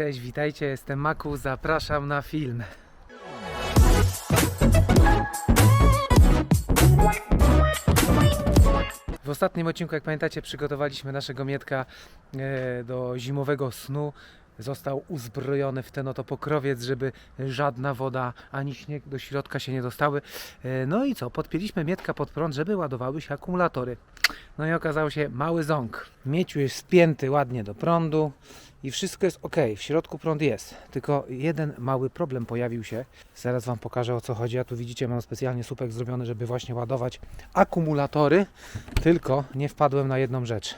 Cześć, witajcie, jestem Maku, zapraszam na film. W ostatnim odcinku, jak pamiętacie, przygotowaliśmy naszego Mietka e, do zimowego snu. Został uzbrojony w ten oto pokrowiec, żeby żadna woda ani śnieg do środka się nie dostały. E, No i co? Podpięliśmy Mietka pod prąd, żeby ładowały się akumulatory. No i okazało się mały ząg. Mieciu jest spięty ładnie do prądu i wszystko jest ok. W środku prąd jest. Tylko jeden mały problem pojawił się. Zaraz Wam pokażę o co chodzi. Ja tu widzicie, mam specjalnie słupek zrobiony, żeby właśnie ładować akumulatory. Tylko nie wpadłem na jedną rzecz,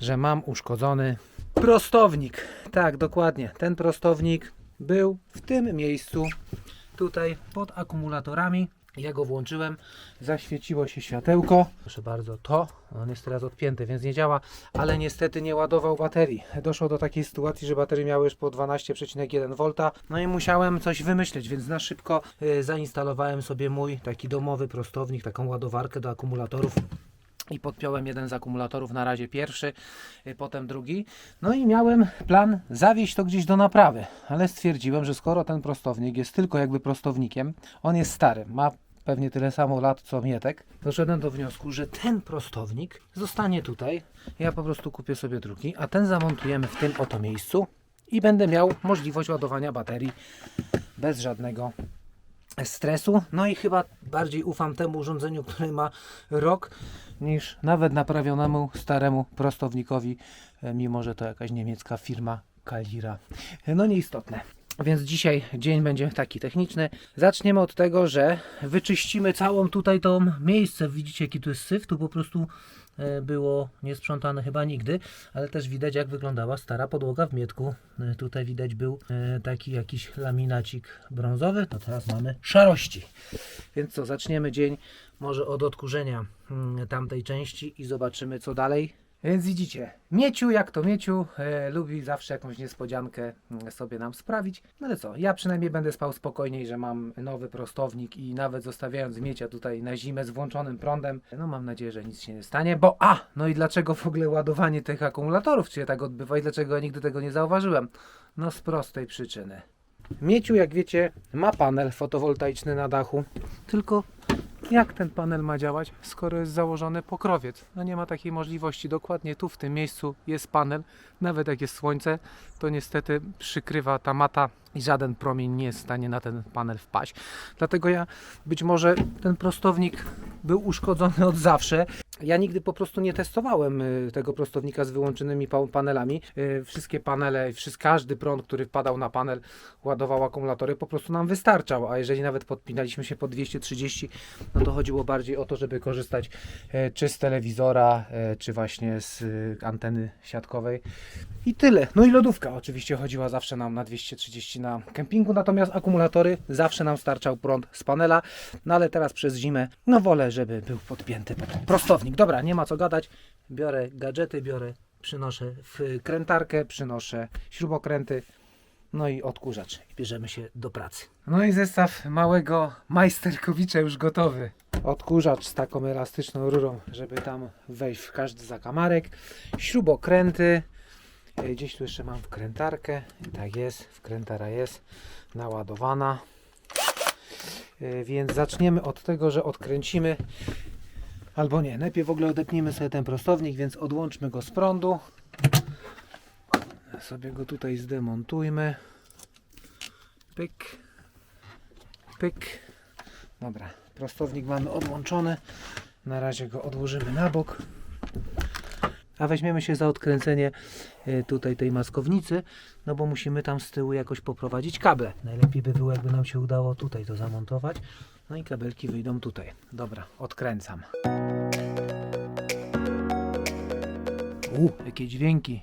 że mam uszkodzony prostownik. Tak, dokładnie. Ten prostownik był w tym miejscu, tutaj pod akumulatorami. Ja go włączyłem, zaświeciło się światełko. Proszę bardzo, to on jest teraz odpięty, więc nie działa, ale niestety nie ładował baterii. Doszło do takiej sytuacji, że baterie miały już po 12,1 V. No i musiałem coś wymyśleć, więc na szybko y, zainstalowałem sobie mój taki domowy prostownik, taką ładowarkę do akumulatorów i podpiąłem jeden z akumulatorów, na razie pierwszy, y, potem drugi. No i miałem plan zawieźć to gdzieś do naprawy, ale stwierdziłem, że skoro ten prostownik jest tylko jakby prostownikiem, on jest stary, ma pewnie tyle samo lat co Mietek, doszedłem do wniosku, że ten prostownik zostanie tutaj, ja po prostu kupię sobie drugi, a ten zamontujemy w tym oto miejscu i będę miał możliwość ładowania baterii bez żadnego stresu. No i chyba bardziej ufam temu urządzeniu, które ma rok, niż nawet naprawionemu staremu prostownikowi, e, mimo że to jakaś niemiecka firma Kalira. E, No nieistotne. Więc dzisiaj dzień będzie taki techniczny. Zaczniemy od tego, że wyczyścimy całą tutaj tą miejsce. Widzicie jaki tu jest syf? Tu po prostu było niesprzątane chyba nigdy, ale też widać jak wyglądała stara podłoga w Mietku. E, Tutaj widać był e, taki jakiś laminacik brązowy, to teraz mamy szarości. Więc co, zaczniemy dzień może od odkurzenia mm, tamtej części i zobaczymy co dalej. Więc widzicie, Mieciu jak to Mieciu e, lubi zawsze jakąś niespodziankę mm, sobie nam sprawić. No ale co, ja przynajmniej będę spał spokojniej, że mam nowy prostownik i nawet zostawiając Miecia tutaj na zimę z włączonym prądem, no mam nadzieję, że nic się nie stanie, bo a, no i dlaczego w ogóle ładowanie tych akumulatorów się tak odbywa i dlaczego ja nigdy tego nie zauważyłem? No z prostej przyczyny. Mieciu, jak wiecie, ma panel fotowoltaiczny na dachu, tylko jak ten panel ma działać, skoro jest założony pokrowiec? No nie ma takiej możliwości. Dokładnie tu w tym miejscu jest panel. Nawet jak jest słońce, to niestety przykrywa ta mata i żaden promień nie jest w stanie na ten panel wpaść. Dlatego ja być może ten prostownik był uszkodzony od zawsze. Ja nigdy po prostu nie testowałem y, tego prostownika z wyłączonymi pa- panelami. Y, Wszystkie panele, każdy prąd, który wpadał na panel, ładował akumulatory, po prostu nam wystarczał. A jeżeli nawet podpinaliśmy się po 230, no to chodziło bardziej o to, żeby korzystać e, czy z telewizora, e, czy właśnie z y, anteny siatkowej. I tyle. No i lodówka oczywiście chodziła zawsze nam na 230 na kempingu, natomiast akumulatory zawsze nam starczał prąd z panela. No ale teraz przez zimę, no wolę, żeby był podpięty pod prostownik. Dobra, nie ma co gadać. Biorę gadżety, biorę, przynoszę w krętarkę, przynoszę śrubokręty. No i odkurzacz. I bierzemy się do pracy. No i zestaw małego majsterkowicza już gotowy. Odkurzacz z taką elastyczną rurą, żeby tam wejść w każdy zakamarek. Śrubokręty. E, Gdzieś tu jeszcze mam wkrętarkę. Tak jest, wkrętara jest naładowana. E, Więc zaczniemy od tego, że odkręcimy albo nie, najpierw w ogóle odepniemy sobie ten prostownik, więc odłączmy go z prądu. Sobie go tutaj zdemontujmy. Pyk. Pyk. Dobra, prostownik mamy odłączony. Na razie go odłożymy na bok. A weźmiemy się za odkręcenie e, tutaj tej maskownicy, no bo musimy tam z tyłu jakoś poprowadzić kable. Najlepiej by było, jakby nam się udało tutaj to zamontować. No i kabelki wyjdą tutaj. Dobra, odkręcam. U, jakie dźwięki.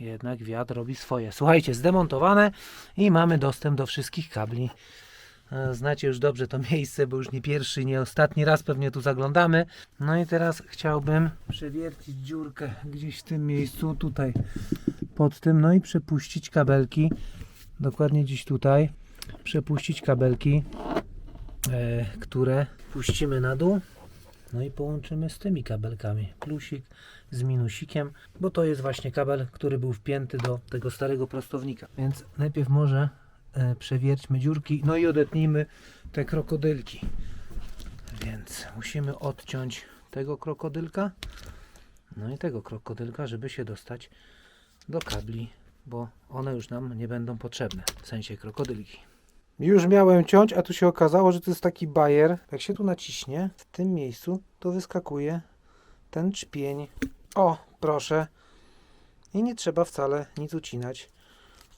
Jednak wiatr robi swoje. Słuchajcie, zdemontowane i mamy dostęp do wszystkich kabli. E, Znacie już dobrze to miejsce, bo już nie pierwszy, nie ostatni raz pewnie tu zaglądamy. No i teraz chciałbym przewiercić dziurkę gdzieś w tym miejscu, tutaj pod tym, no i przepuścić kabelki, dokładnie gdzieś tutaj, przepuścić kabelki, e, które puścimy na dół. No i połączymy z tymi kabelkami. Plusik z minusikiem, bo to jest właśnie kabel, który był wpięty do tego starego prostownika. Więc najpierw może przewierćmy dziurki, no i odetnijmy te krokodylki. Więc musimy odciąć tego krokodylka, no i tego krokodylka, żeby się dostać do kabli, bo one już nam nie będą potrzebne, w sensie krokodylki. Już miałem ciąć, a tu się okazało, że to jest taki bajer. Jak się tu naciśnie, w tym miejscu, to wyskakuje ten czpień. O, proszę. I nie trzeba wcale nic ucinać.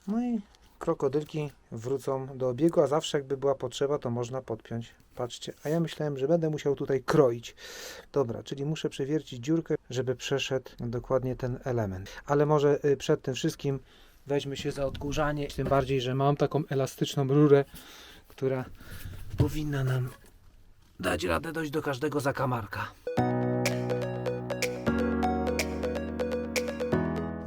No i krokodylki wrócą do obiegu, a zawsze jakby była potrzeba, to można podpiąć. Patrzcie, a ja myślałem, że będę musiał tutaj kroić. Dobra, czyli muszę przewiercić dziurkę, żeby przeszedł dokładnie ten element. Ale może y, przed tym wszystkim weźmy się za odkurzanie. Tym bardziej, że mam taką elastyczną rurę, która powinna nam dać radę dojść do każdego zakamarka.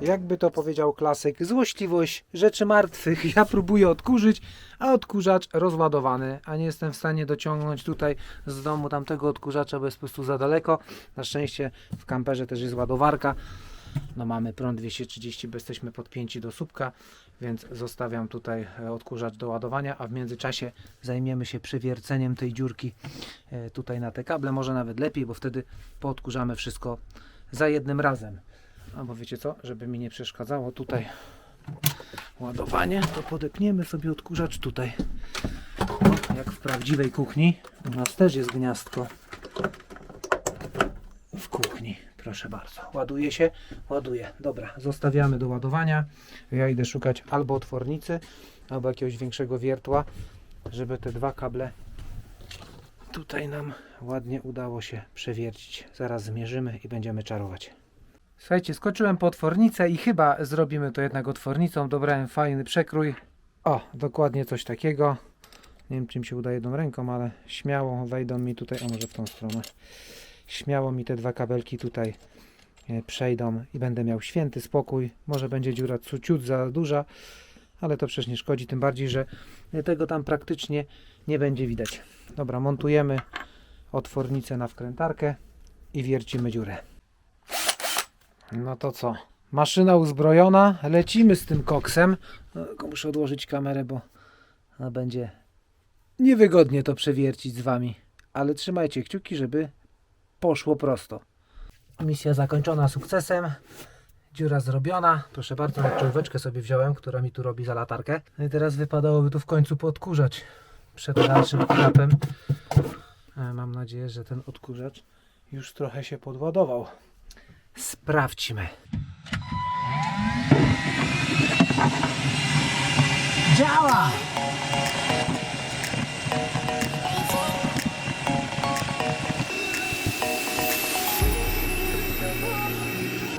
Jakby to powiedział klasyk, złośliwość rzeczy martwych. Ja próbuję odkurzyć, a odkurzacz rozładowany, a nie jestem w stanie dociągnąć tutaj z domu tamtego odkurzacza, bo jest po prostu za daleko. Na szczęście w kamperze też jest ładowarka. No mamy prąd 230, bo jesteśmy podpięci do słupka, więc zostawiam tutaj e, odkurzacz do ładowania, a w międzyczasie zajmiemy się przywierceniem tej dziurki e, tutaj na te kable. Może nawet lepiej, bo wtedy poodkurzamy wszystko za jednym razem. Albo wiecie co, żeby mi nie przeszkadzało tutaj ładowanie, to podepniemy sobie odkurzacz tutaj. O, jak w prawdziwej kuchni. U nas też jest gniazdko w kuchni. Proszę bardzo. Ładuje się? Ładuje. Dobra, zostawiamy do ładowania. Ja idę szukać albo otwornicy, albo jakiegoś większego wiertła, żeby te dwa kable tutaj nam ładnie udało się przewiercić. Zaraz zmierzymy i będziemy czarować. Słuchajcie, skoczyłem po otwornicę i chyba zrobimy to jednak otwornicą. Dobrałem fajny przekrój. O, dokładnie coś takiego. Nie wiem, czym się uda jedną ręką, ale śmiało wejdą mi tutaj, a może w tą stronę. Śmiało mi te dwa kabelki tutaj e, przejdą i będę miał święty spokój. Może będzie dziura ciut za duża, ale to przecież nie szkodzi, tym bardziej, że tego tam praktycznie nie będzie widać. Dobra, montujemy otwornicę na wkrętarkę i wiercimy dziurę. No to co? Maszyna uzbrojona, lecimy z tym koksem. No, tylko muszę odłożyć kamerę, bo będzie niewygodnie to przewiercić z wami. Ale trzymajcie kciuki, żeby poszło prosto. Misja zakończona sukcesem. Dziura zrobiona. Proszę bardzo, czołóweczkę sobie wziąłem, która mi tu robi za latarkę. No i teraz wypadałoby tu w końcu podkurzać przed dalszym etapem. E, Mam nadzieję, że ten odkurzacz już trochę się podładował. Sprawdźmy. Działa!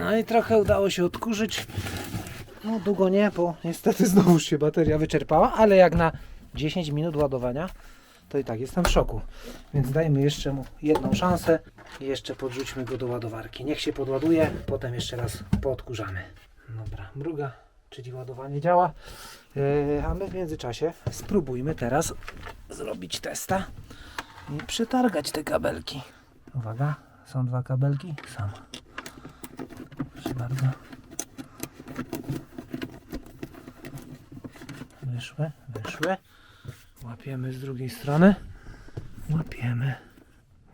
No i trochę udało się odkurzyć. No długo nie, bo niestety znowu się bateria wyczerpała, ale jak na 10 minut ładowania, to i tak jestem w szoku. Więc dajmy jeszcze mu jedną szansę i jeszcze podrzućmy go do ładowarki. Niech się podładuje, potem jeszcze raz poodkurzamy. Dobra, mruga, czyli ładowanie działa. Yy, a my w międzyczasie spróbujmy teraz zrobić testa i przetargać te kabelki. Uwaga, są dwa kabelki? Są. Proszę bardzo. Wyszły, wyszły. Łapiemy z drugiej strony. Łapiemy.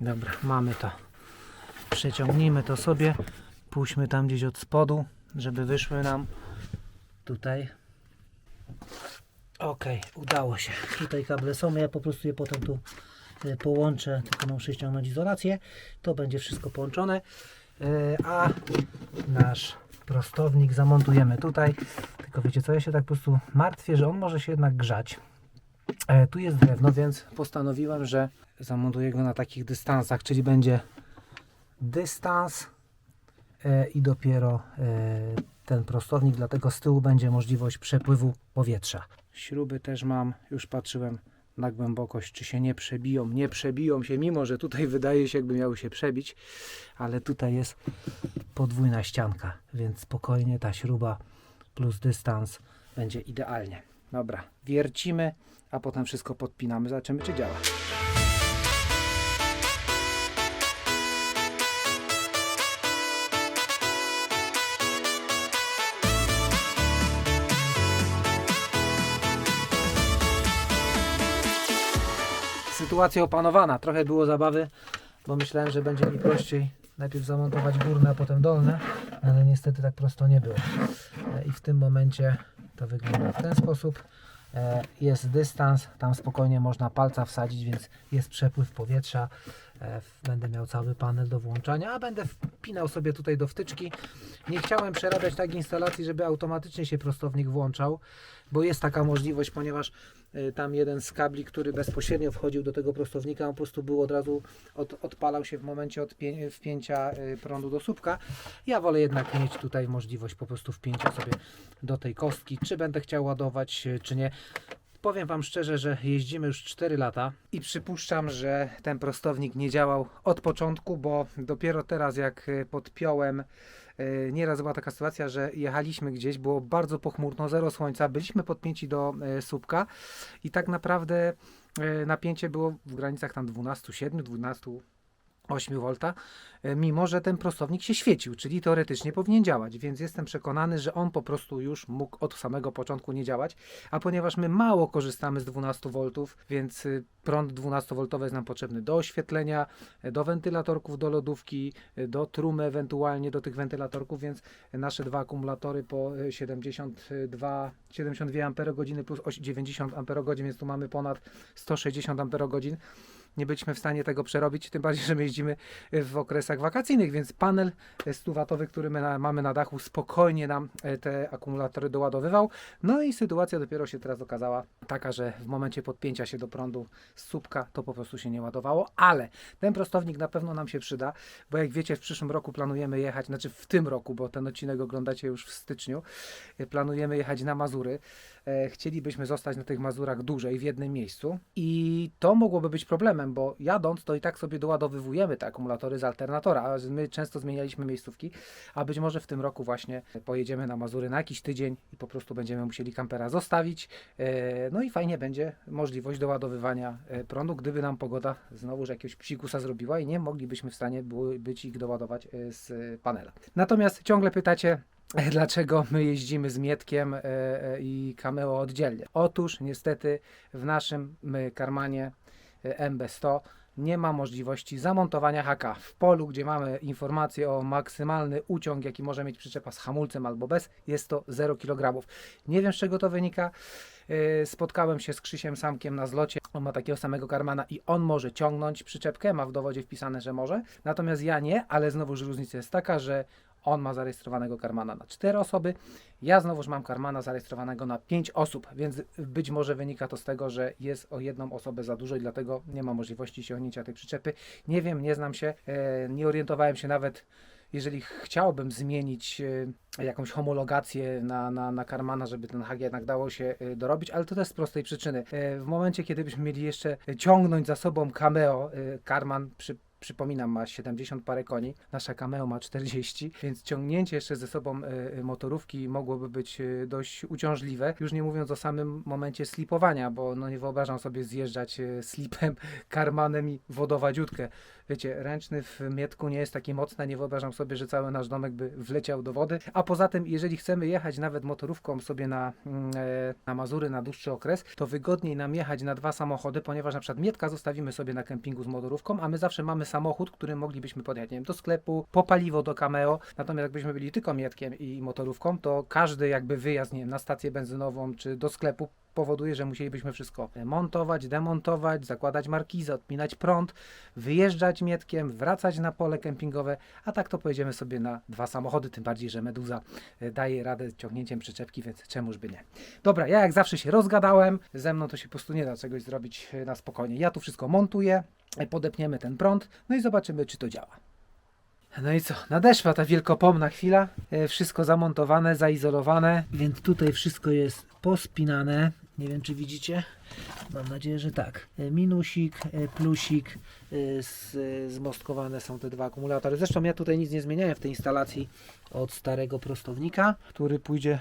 Dobra, mamy to. Przeciągnijmy to sobie. Puśćmy tam gdzieś od spodu, żeby wyszły nam tutaj. Ok, udało się. Tutaj kable są. Ja po prostu je potem tu e, połączę. Tylko muszę ściągnąć izolację. To będzie wszystko połączone. E, A nasz prostownik zamontujemy tutaj. Tylko wiecie co, ja się tak po prostu martwię, że on może się jednak grzać. E, tu jest drewno, więc postanowiłem, że zamontuję go na takich dystansach, czyli będzie dystans e, i dopiero e, ten prostownik, dlatego z tyłu będzie możliwość przepływu powietrza. Śruby też mam, już patrzyłem na głębokość, czy się nie przebiją. Nie przebiją się, mimo że tutaj wydaje się, jakby miały się przebić, ale tutaj jest podwójna ścianka, więc spokojnie ta śruba plus dystans będzie idealnie. Dobra, wiercimy, a potem wszystko podpinamy, zobaczymy czy działa. Sytuacja opanowana, trochę było zabawy, bo myślałem, że będzie mi prościej najpierw zamontować górne, a potem dolne, ale niestety tak prosto nie było. E, I w tym momencie to wygląda w ten sposób. E, Jest dystans, tam spokojnie można palca wsadzić, więc jest przepływ powietrza. Będę miał cały panel do włączania, a będę wpinał sobie tutaj do wtyczki. Nie chciałem przerabiać tak instalacji, żeby automatycznie się prostownik włączał, bo jest taka możliwość, ponieważ y, tam jeden z kabli, który bezpośrednio wchodził do tego prostownika, on po prostu był od razu, od, odpalał się w momencie wpięcia y, prądu do słupka. Ja wolę jednak mieć tutaj możliwość po prostu wpięcia sobie do tej kostki, czy będę chciał ładować, y, czy nie. Powiem Wam szczerze, że jeździmy już 4 lata i przypuszczam, że ten prostownik nie działał od początku, bo dopiero teraz jak y, podpiąłem y, Nieraz była taka sytuacja, że jechaliśmy gdzieś, było bardzo pochmurno, zero słońca, byliśmy podpięci do e, słupka i tak naprawdę napięcie było w granicach tam 12,7, 12 8 V, e, mimo że ten prostownik się świecił, czyli teoretycznie powinien działać, więc jestem przekonany, że on po prostu już mógł od samego początku nie działać, a ponieważ my mało korzystamy z 12 V, więc y, prąd 12V jest nam potrzebny do oświetlenia, e, do wentylatorków, do lodówki, e, do trumy ewentualnie do tych wentylatorków, więc nasze dwa akumulatory po e, 72, 72 Ah plus oś- 90 Ah, więc tu mamy ponad 160 Ah nie byliśmy w stanie tego przerobić, tym bardziej, że my jeździmy w okresach wakacyjnych, więc panel 100-watowy, który my na, mamy na dachu, spokojnie nam e, te akumulatory doładowywał. No i sytuacja dopiero się teraz okazała taka, że w momencie podpięcia się do prądu z słupka to po prostu się nie ładowało, ale ten prostownik na pewno nam się przyda, bo jak wiecie, w przyszłym roku planujemy jechać, znaczy w tym roku, bo ten odcinek oglądacie już w styczniu, e, planujemy jechać na Mazury. E, Chcielibyśmy zostać na tych Mazurach dłużej w jednym miejscu i to mogłoby być problemem, bo jadąc to i tak sobie doładowywujemy te akumulatory z alternatora, my często zmienialiśmy miejscówki, a być może w tym roku właśnie pojedziemy na Mazury na jakiś tydzień i po prostu będziemy musieli kampera zostawić. E, No i fajnie będzie możliwość doładowywania e, prądu, gdyby nam pogoda znowuż jakiegoś psikusa zrobiła i nie moglibyśmy w stanie być ich doładować e, z panela. Natomiast ciągle pytacie, dlaczego my jeździmy z Mietkiem i Cameo oddzielnie. Otóż niestety w naszym Karmanie MB100 nie ma możliwości zamontowania HK. W polu, gdzie mamy informację o maksymalny uciąg, jaki może mieć przyczepa z hamulcem albo bez, jest to 0 kg. Nie wiem z czego to wynika. E, Spotkałem się z Krzysiem Samkiem na zlocie. On ma takiego samego karmana i on może ciągnąć przyczepkę, ma w dowodzie wpisane, że może. Natomiast ja nie, ale znowuż różnica jest taka, że on ma zarejestrowanego karmana na 4 osoby, ja znowuż mam karmana zarejestrowanego na 5 osób, więc być może wynika to z tego, że jest o jedną osobę za dużo i dlatego nie ma możliwości ściągnięcia tej przyczepy. Nie wiem, nie znam się, e, nie orientowałem się nawet, jeżeli chciałbym zmienić e, jakąś homologację na, na, na karmana, żeby ten hak jednak dało się e, dorobić, ale to też z prostej przyczyny. W momencie, kiedy byśmy mieli jeszcze ciągnąć za sobą cameo, karman przy Przypominam, ma 70 parę koni, nasza Cameo ma 40, więc ciągnięcie jeszcze ze sobą e, e, motorówki mogłoby być e, dość uciążliwe. Już nie mówiąc o samym momencie slipowania, bo no nie wyobrażam sobie zjeżdżać slipem, karmanem i wodować dziutkę. Wiecie, ręczny w Mietku nie jest taki mocny, nie wyobrażam sobie, że cały nasz domek by wleciał do wody. A poza tym, jeżeli chcemy jechać nawet motorówką sobie na, mm, e, na Mazury na dłuższy okres, to wygodniej nam jechać na dwa samochody, ponieważ na przykład Mietka zostawimy sobie na kempingu z motorówką, a my zawsze mamy samochód, którym moglibyśmy podjechać nie wiem, do sklepu, po paliwo do Cameo. Natomiast jakbyśmy byli tylko Mietkiem i motorówką, to każdy jakby wyjazd nie wiem, na stację benzynową czy do sklepu powoduje, że musielibyśmy wszystko montować, demontować, zakładać markizę, odpinać prąd, wyjeżdżać mietkiem, wracać na pole kempingowe, a tak to pojedziemy sobie na dwa samochody, tym bardziej, że Meduza e, daje radę ciągnięciem przyczepki, więc czemuż by nie. Dobra, ja jak zawsze się rozgadałem, ze mną to się po prostu nie da czegoś zrobić e, na spokojnie. Ja tu wszystko montuję, e, podepniemy ten prąd, no i zobaczymy, czy to działa. No i co? Nadeszła ta wielkopomna chwila. Wszystko zamontowane, zaizolowane, więc tutaj wszystko jest pospinane. Nie wiem, czy widzicie. Mam nadzieję, że tak. E, Minusik, e, plusik, e, zmostkowane są te dwa akumulatory. Zresztą ja tutaj nic nie zmieniałem w tej instalacji od starego prostownika, który pójdzie,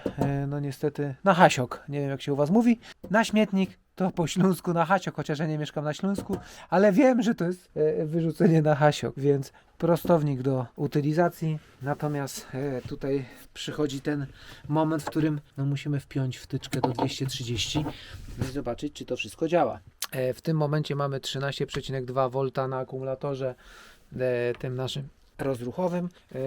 no niestety, na hasiok. Nie wiem, jak się u Was mówi. Na śmietnik. To po śląsku na hasiok, chociaż ja nie mieszkam na Śląsku, ale wiem, że to jest e, wyrzucenie na hasiok, więc prostownik do utylizacji. Natomiast e, tutaj przychodzi ten moment, w którym no, musimy wpiąć wtyczkę do 230 i zobaczyć, czy to wszystko działa. E, W tym momencie mamy 13,2 V na akumulatorze tym naszym rozruchowym. E,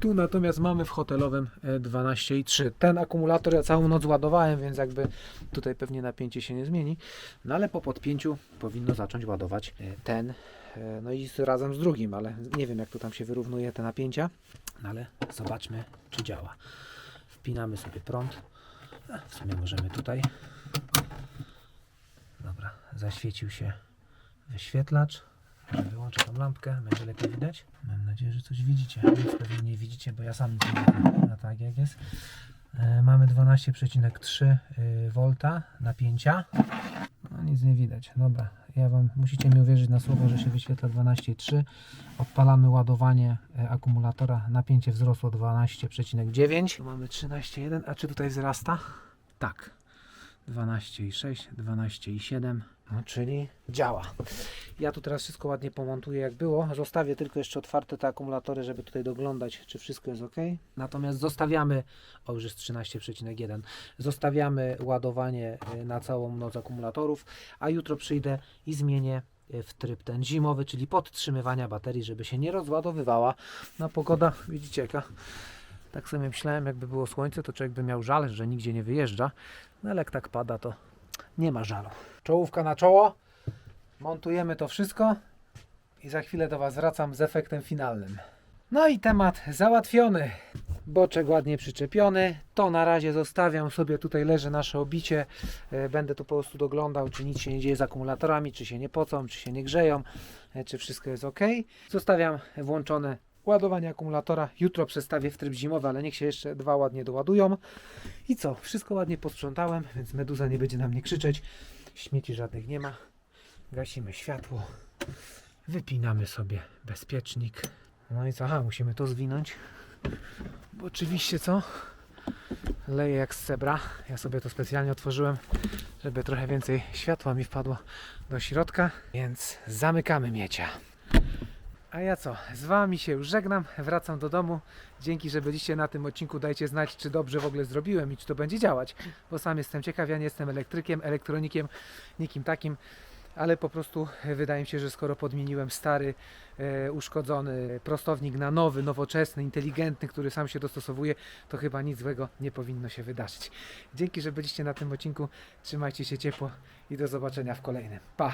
Tu natomiast mamy w hotelowym e, 12,3. Ten akumulator ja całą noc ładowałem, więc jakby tutaj pewnie napięcie się nie zmieni. No ale po podpięciu powinno zacząć ładować e, ten, e, no i razem z drugim, ale nie wiem jak tu tam się wyrównuje te napięcia. No ale zobaczmy czy działa. Wpinamy sobie prąd. W sumie możemy tutaj. Dobra, zaświecił się wyświetlacz. Wyłączę tą lampkę, będzie lepiej widać. Mam nadzieję, że coś widzicie. Nic pewnie nie widzicie, bo ja sam nie widzę. No tak jak jest. E, mamy 12,3 y, V napięcia. No nic nie widać. Dobra, ja wam musicie mi uwierzyć na słowo, że się wyświetla 12,3. Odpalamy ładowanie e, akumulatora. Napięcie wzrosło 12,9. Tu mamy 13,1. A czy tutaj wzrasta? Tak. 12,6, 12,7. No, czyli działa. Ja tu teraz wszystko ładzie pomontuję jak było. Zostawię tylko jeszcze otwarte te akumulatory, żeby tutaj doglądać, czy wszystko jest ok. Natomiast zostawiamy, o już jest 13,1, zostawiamy ładowanie y, na całą noc akumulatorów, a jutro przyjdę i zmienię y, w tryb ten zimowy, czyli podtrzymywania baterii, żeby się nie rozładowywała. No pogoda, widzicie jaka. Tak sobie myślałem, jakby było słońce, to człowiek by miał żal, że nigdzie nie wyjeżdża. No ale jak tak pada, to nie ma żalu. Czołówka na czoło. Montujemy to wszystko i za chwilę do Was wracam z efektem finalnym. No i temat załatwiony. Boczek ładnie przyczepiony. To na razie zostawiam sobie. Tutaj leży nasze obicie. E, Będę tu po prostu doglądał, czy nic się nie dzieje z akumulatorami, czy się nie pocą, czy się nie grzeją, e, czy wszystko jest ok. Zostawiam włączone ładowanie akumulatora. Jutro przestawię w tryb zimowy, ale niech się jeszcze dwa ładnie doładują. I co? Wszystko ładnie posprzątałem, więc meduza nie będzie na mnie krzyczeć. Śmieci żadnych nie ma. Gasimy światło. Wypinamy sobie bezpiecznik. No i co? Aha, musimy to zwinąć. Bo oczywiście co? Leje jak z cebra. Ja sobie to specjalnie otworzyłem, żeby trochę więcej światła mi wpadło do środka. Więc zamykamy miecia. A ja co? Z Wami się już żegnam, wracam do domu. Dzięki, że byliście na tym odcinku. Dajcie znać, czy dobrze w ogóle zrobiłem i czy to będzie działać. Bo sam jestem ciekaw, ja nie jestem elektrykiem, elektronikiem, nikim takim. Ale po prostu e, wydaje mi się, że skoro podmieniłem stary, e, uszkodzony prostownik na nowy, nowoczesny, inteligentny, który sam się dostosowuje, to chyba nic złego nie powinno się wydarzyć. Dzięki, że byliście na tym odcinku. Trzymajcie się ciepło i do zobaczenia w kolejnym. Pa!